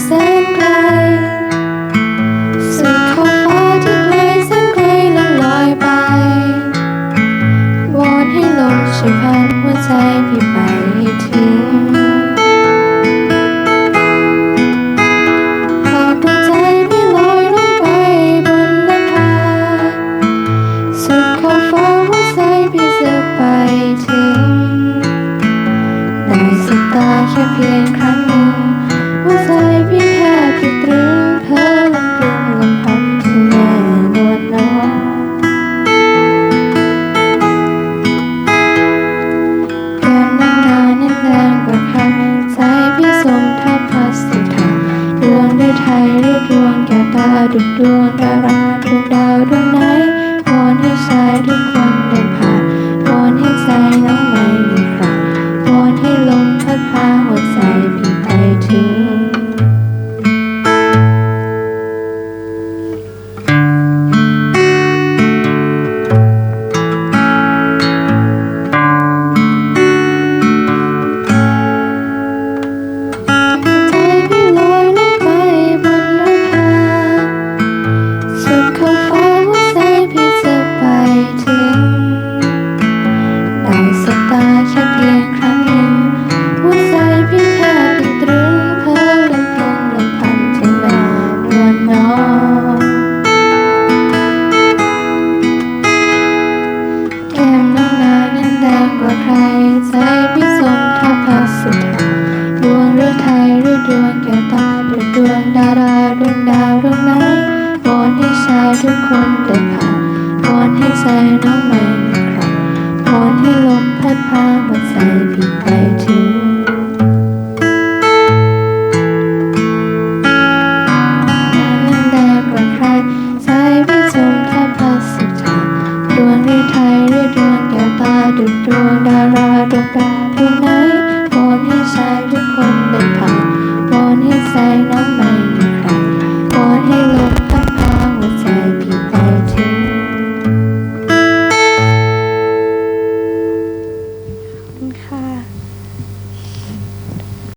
แสุดขอบฟ้าที่ไกลแสนไกลน้นลอยไปวนให้ลมช่พัดหัวใจพี่ไปถึงหากดวงใจไม่ลอยลงไปบนนภาสุดขอบฟ้าหัวใจพี่จะไปถึงในสายตาแค่เพียงครั้ง ทุกดวงดาราดวงดาวดวงไหน ทุกคนเดินผ่านวอนให้ใจน้องหม่อครับวอนให้ลมพัดพาหัวใจพี่ไปถึงดวงฤทัยเรียกดวงแกตาดุดดวงดาราดวงดาว